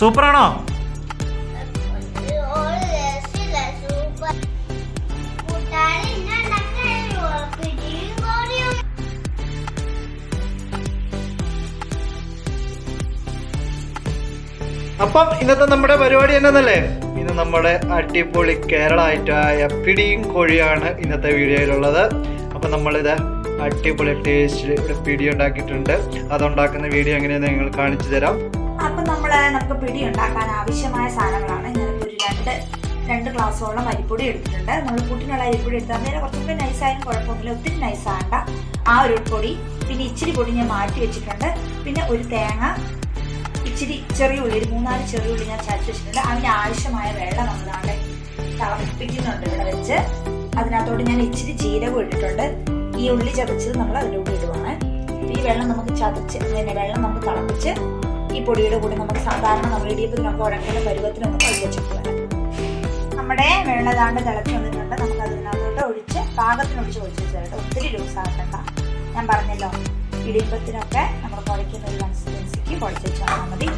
Super. ആണോ അപ്പം ഇന്നത്തെ നമ്മുടെ പരിപാടി എന്നതല്ലേ? ഇന്ന് നമ്മുടെ അടിപൊളി കേരള ഐറ്റമായ പിടിയും കോഴിയാണ് ഇന്നത്തെ വീഡിയോയിലുള്ളത്. അപ്പം നമ്മളിത് അടിപൊളി ടേസ്റ്റിൽ പിടി ഉണ്ടാക്കിയിട്ടുണ്ട്. അതുണ്ടാക്കുന്ന വീഡിയോ എങ്ങനെയാണെന്ന് നിങ്ങൾ കാണിച്ചു തരാം. അപ്പം നമ്മൾ നമുക്ക് പിടി ഉണ്ടാക്കാൻ ആവശ്യമായ സാധനങ്ങളാണ്. ഞാനിപ്പോൾ ഒരു രണ്ട് രണ്ട് ഗ്ലാസ്സോളം അരിപ്പൊടി എടുത്തിട്ടുണ്ട്. നമ്മൾ പുട്ടിനുള്ള അരിപ്പൊടി എടുത്താൽ നേരെ കുറച്ചുകൂടി നൈസായാലും കുഴപ്പമൊന്നുമില്ല. ഒത്തിരി നൈസാകണ്ട ആ ഒരു പൊടി പിന്നെ ഇച്ചിരി പൊടി ഞാൻ മാറ്റി വെച്ചിട്ടുണ്ട്. പിന്നെ ഒരു തേങ്ങ ഇച്ചിരി ചെറിയ ഉള്ളി ഒരു മൂന്നാൽ ചെറിയ ഉള്ളി ഞാൻ ചതച്ച് വെച്ചിട്ടുണ്ട്. അതിന് ആവശ്യമായ വെള്ളം അവിടെ തിളപ്പിക്കുന്നുണ്ട് ഇവിടെ വെച്ച്. അതിനകത്തോട്ട് ഞാൻ ഇച്ചിരി ജീരകം ഇട്ടിട്ടുണ്ട്. ഈ ഉള്ളി ചതച്ചത് നമ്മൾ അതിലൂടെ ഇടുവാണ്. ഈ വെള്ളം നമുക്ക് ചതച്ച് വെള്ളം നമുക്ക് തിളപ്പിച്ച് ഈ പൊടിയുടെ കൂടെ നമുക്ക് സാധാരണ നമ്മൾ ഇടിയപ്പത്തിനൊക്കെ ഉഴക്കുന്ന പരുവത്തിനൊന്ന് കഴിവച്ചിട്ട് വേണം നമ്മുടെ വെള്ളതാണ്ട് തിളച്ച് വന്നിട്ടുണ്ട്. നമുക്ക് അതിനകത്തോട്ട് ഒഴിച്ച് പാകത്തിനൊഴിച്ച് ഒഴിച്ച് വെച്ചാൽ ഒത്തിരി ലൂസ് ആക്കണ്ട ഞാൻ പറഞ്ഞല്ലോ ഇടിയപ്പത്തിനൊക്കെ നമ്മൾ കുഴയ്ക്കുന്ന ഒരു കൺസിസ്റ്റൻസിക്ക് കുഴച്ച് വെച്ചാൽ മതി.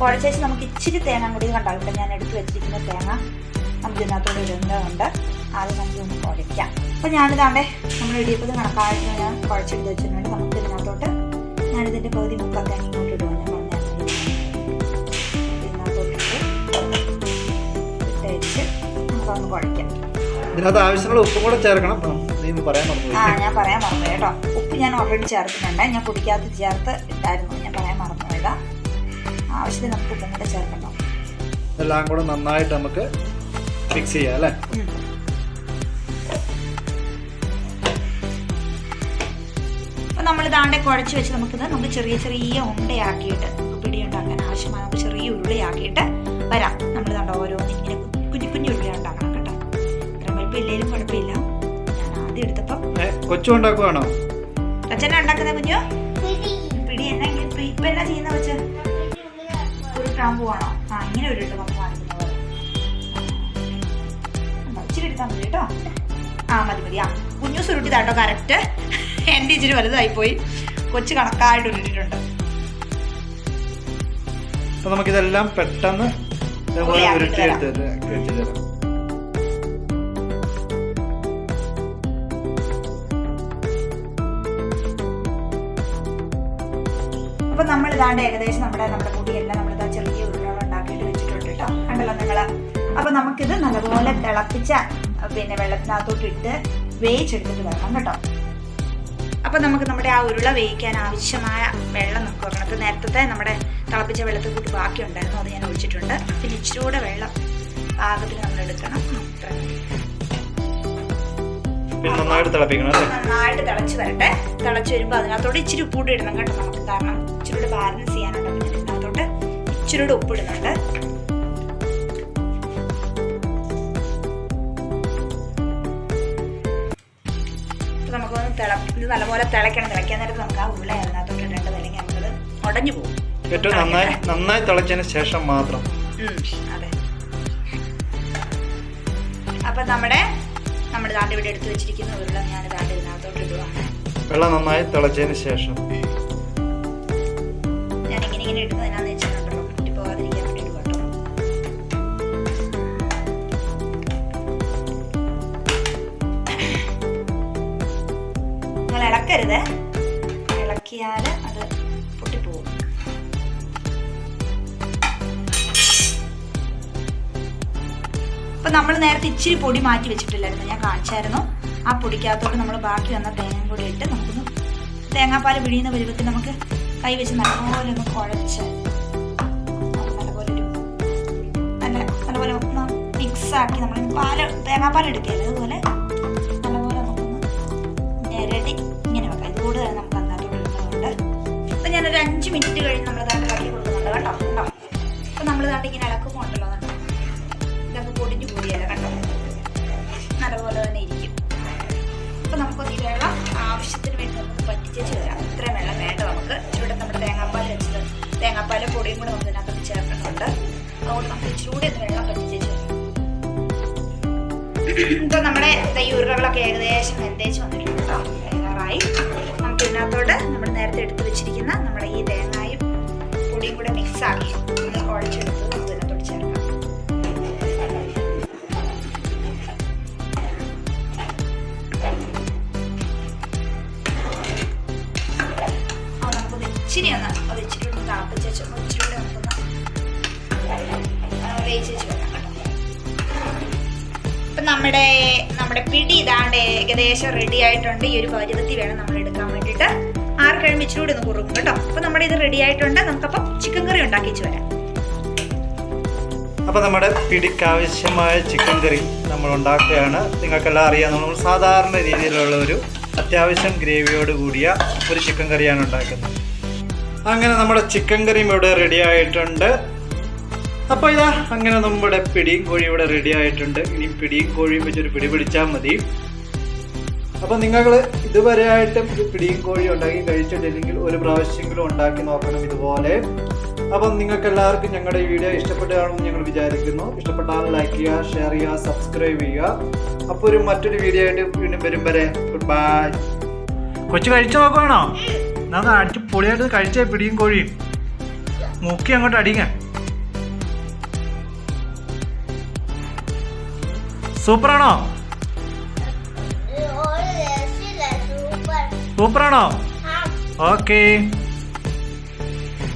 കുഴച്ചേച്ച് നമുക്ക് ഇച്ചിരി തേങ്ങ കൂടി കണ്ടാവില്ല ഞാൻ എടുത്ത് വെച്ചിരിക്കുന്ന തേങ്ങ നമുക്ക് ഇതിനകത്തോട് ഇടേണ്ടതുണ്ട്. ആദ്യം നമുക്ക് ഒന്ന് കുഴയ്ക്കാം. അപ്പോൾ ഞാനിതാണ്ട് നമ്മൾ ഇടിയപ്പത്തിന് കണക്കായിട്ട് ഞാൻ കുഴച്ചെടുത്ത് വെച്ചിട്ടുണ്ട്. നമുക്ക് ഇതിനകത്തോട്ട് ഞാനിതിന്റെ പകുതി മുക്കാൽ തേങ്ങ നമുക്കൊന്ന് കുഴയ്ക്കാം. ഇതിനകത്ത് ആവശ്യമുള്ള ഉപ്പും കൂടെ ചേർക്കണം. നീ പറയാൻ മറന്നു ആ ഞാൻ പറയാൻ മറന്നു കേട്ടോ. ഉപ്പ് ഞാൻ ഓൾറെഡി ചേർത്തിട്ടുണ്ട്. ഞാൻ കുടിക്കാത്ത ചേർത്ത് ഇട്ടായിരുന്നു. ഞാൻ പറയാൻ മറന്നു കേട്ടോ ആവശ്യത്തിന് നമുക്ക് ഉപ്പും കൂടെ ചേർക്കണം എല്ലാം കൂടെ നന്നായിട്ട് നമുക്ക് മിക്സ് ചെയ്യാം അല്ലേ? നമ്മളിതാണ്ടെ നമ്മൾ ഇതാണ്ടെ കുഴച്ച് വെച്ച് നമുക്കിത് നമുക്ക് ചെറിയ ചെറിയ ഉണ്ടയാക്കിയിട്ട് പിടിയുണ്ടാക്കാൻ പിടി ഉണ്ടാക്കാൻ ആവശ്യമായ നമുക്ക് ചെറിയ ഉരുളിയാക്കിയിട്ട് വരാം. കൊച്ചു ഉണ്ടാക്കുവാണോ അച്ഛനെ കുഞ്ഞു? പിടി. എന്നാ ഇപ്പൊ- എന്നാ ചെയ്യുന്ന വെച്ച് ഒരു ഗ്രാമ്പു ആണോ ആ ഇങ്ങനെ ഒരു ഇട്ട് നമുക്ക്? ഇച്ചിരി എടുത്താൽ മതി കേട്ടോ. ആ മതി മതി. ആ കുഞ്ഞു സുരുട്ടി താട്ടോ കറക്റ്റ് എന്റെ ഇച്ചിരി വലുതായി പോയി കൊച്ചു കണക്കായിട്ട് ഉരുട്ടിട്ടുണ്ട്. അപ്പൊ നമുക്കിതെല്ലാം പെട്ടെന്ന് ഇതേപോലെ ഉരുളിയാക്കി കഴിച്ചു തരാം. എടുത്ത് തരാം, വെച്ച് തരാം അപ്പൊ നമ്മൾ ഇതാണ്ട് ഏകദേശം നമ്മുടെ നമ്മുടെ എല്ലാം നമ്മൾ ഇതാ ചെറിയ ഉരുളകൾ ഉണ്ടാക്കിയിട്ട് വെച്ചിട്ടുണ്ട് കേട്ടോ. കണ്ടല്ലോ നിങ്ങൾ? അപ്പൊ നമുക്കിത് നല്ലപോലെ തിളപ്പിച്ച പിന്നെ വെള്ളത്തിനകത്തോട്ട് ഇട്ട് വേവിച്ചെടുത്തിട്ട് വരണം കേട്ടോ. അപ്പൊ നമുക്ക് നമ്മുടെ ആ ഉരുള വേവിക്കാൻ ആവശ്യമായ വെള്ളം നമുക്ക് വെക്കണം നേരത്തെ നമ്മുടെ തിളപ്പിച്ച വെള്ളത്തിൽ കൂട്ടി ബാക്കി ഉണ്ടായിരുന്നു അത് ഞാൻ ഒഴിച്ചിട്ടുണ്ട്. പിന്നെ ഇച്ചിരി കൂടെ വെള്ളം പാകത്തിൽ നമ്മൾ എടുക്കണം. പിന്നെ നന്നായിട്ട് തിളപ്പിക്കണം അല്ലേ? നന്നായിട്ട് തിളച്ച് വരട്ടെ. തിളച്ച് വരുമ്പോൾ അതിനകത്തോട്ട് ഇച്ചിരി ഉപ്പൂടി ഇടണം കേട്ടോ നമുക്ക്. കാരണം ഇച്ചിരി ബാലൻസ് ചെയ്യാനുണ്ട്. പിന്നെ ഇതിനകത്തോട്ട് ഇച്ചിരി ഉപ്പിടുന്നുണ്ട് നമുക്കൊന്ന് തിള ഇത് നല്ലപോലെ തിളയ്ക്കണം. തിളയ്ക്കാൻ നേരത്ത് നമുക്ക് ആ ഉള്ള അതിനകത്തോട്ട് ഇടേണ്ടത് അല്ലെങ്കിൽ നമുക്കത് ഉടഞ്ഞു പോകും. ഏറ്റവും നന്നായി നന്നായി തിളച്ചതിന് ശേഷം മാത്രം. അതെ. അപ്പൊ നമ്മുടെ നമ്മുടെ ദാണ്ട് ഇവിടെ എടുത്തു വെച്ചിരിക്കുന്ന ഉരുളം ഞാൻ ദാണ്ട് ഇതിനകത്തോട്ട് ഇടുവാണ്. വെള്ളം നന്നായി തിളച്ചതിന് ശേഷം. ഞാൻ ഇങ്ങനെ ഇങ്ങനെ ഇടുന്നതിനാന്ന് വെച്ചിട്ടുണ്ടല്ലോ കുട്ടി പോകാതിരിക്കാൻ വേണ്ടി ഇടുക കേട്ടോ നിങ്ങൾ ഇളക്കരുത്. ഇളക്കിയാൽ അപ്പൊ നമ്മൾ നേരത്തെ ഇച്ചിരി പൊടി മാറ്റി വെച്ചിട്ടില്ലായിരുന്നു. ഞാൻ കാണിച്ചായിരുന്നു. ആ പൊടിക്കകത്തോട്ട് നമ്മൾ ബാക്കി വന്ന തേങ്ങ കൂടി ഇട്ട് നമുക്കൊന്ന് തേങ്ങാപ്പാൽ പിഴിയുന്ന പരുവത്തിൽ നമുക്ക് കൈ വെച്ച് നല്ലപോലെ ഒന്ന് കുഴച്ച് നല്ലപോലെ ഒരു നല്ല നല്ലപോലെ ഒന്ന് മിക്സ് ആക്കി നമ്മൾ പാൽ തേങ്ങാപ്പാൽ എടുക്കുക അതുപോലെ നല്ലപോലെ നമുക്കൊന്ന് ഞെരടി ഇങ്ങനെ വെക്കാം. ഇതുകൂടെ തന്നെ നമുക്ക് നന്നാക്കി കൊടുക്കുന്നുണ്ട് അപ്പം ഞാനൊരു അഞ്ച് മിനിറ്റ് കഴിഞ്ഞ് നമ്മൾ ഇളക്കി കൊടുക്കുന്നുണ്ട് കേട്ടോ. കേട്ടോ അപ്പം നമ്മൾ താണ്ട് ഇങ്ങനെ ഇതൊക്കെ പൊടിഞ്ഞു കൂടിയല്ല കണ്ടോ നല്ലപോലെ തന്നെ ഇരിക്കും. അപ്പം നമുക്കൊന്ന് ഈ വെള്ളം വരാം അപ്പം നമ്മുടെ നമ്മുടെ പിടി ഇതാണ്ട് ഏകദേശം റെഡി ആയിട്ടുണ്ട്. ഈ ഒരു പരുവത്തി വേണം നമ്മൾ എടുക്കാൻ വേണ്ടിയിട്ട്. ആറ് ഇച്ചിരി കൂടി ഒന്ന് കുറുക്കും കേട്ടോ. അപ്പം നമ്മുടെ ഇത് റെഡി ആയിട്ടുണ്ട്. നമുക്കപ്പം ചിക്കൻ കറി ഉണ്ടാക്കിച്ചു വരാം. അപ്പോൾ നമ്മുടെ പിടിക്ക് ആവശ്യമായ ചിക്കൻ കറി നമ്മൾ ഉണ്ടാക്കുകയാണ്. നിങ്ങൾക്കെല്ലാം അറിയാം നമ്മൾ സാധാരണ രീതിയിലുള്ള ഒരു അത്യാവശ്യം ഗ്രേവിയോട് കൂടിയ ഒരു ചിക്കൻ കറിയാണ് ഉണ്ടാക്കുന്നത്. അങ്ങനെ നമ്മുടെ ചിക്കൻ കറിയും ഇവിടെ റെഡി ആയിട്ടുണ്ട്. അപ്പോൾ ഇതാ അങ്ങനെ നമ്മുടെ പിടിയും കോഴി ഇവിടെ റെഡി ആയിട്ടുണ്ട്. ഇനി പിടിയും കോഴിയും വെച്ചൊരു പിടി പിടിച്ചാൽ മതി. അപ്പോൾ നിങ്ങൾ ഇതുവരെയായിട്ടും ഒരു പിടിയും കോഴി ഉണ്ടാക്കി കഴിച്ചിട്ടില്ലെങ്കിൽ ഒരു പ്രാവശ്യമെങ്കിലും ഉണ്ടാക്കി നോക്കണം ഇതുപോലെ. അപ്പം നിങ്ങൾക്ക് എല്ലാവർക്കും ഞങ്ങളുടെ ഈ വീഡിയോ ഇഷ്ടപ്പെട്ടതാണെന്ന് ഞങ്ങൾ വിചാരിക്കുന്നു. ഇഷ്ടപ്പെട്ടാൽ ലൈക്ക് ചെയ്യുക ഷെയർ ചെയ്യുക സബ്സ്ക്രൈബ് ചെയ്യുക. അപ്പോൾ ഒരു മറ്റൊരു വീഡിയോ ആയിട്ട് വീണ്ടും വരും വരെ. ഗുഡ് ബൈ കൊച്ചു കഴിച്ചു നോക്കുവാണോ? ഞാൻ അടിച്ച് പൊളിയായിട്ട് കഴിച്ചേ പിടിയും കോഴിയും. മുക്കി അങ്ങോട്ട് അടിക്കാൻ സൂപ്പറാണോ? സൂപ്പറാണോ? ഓക്കേ.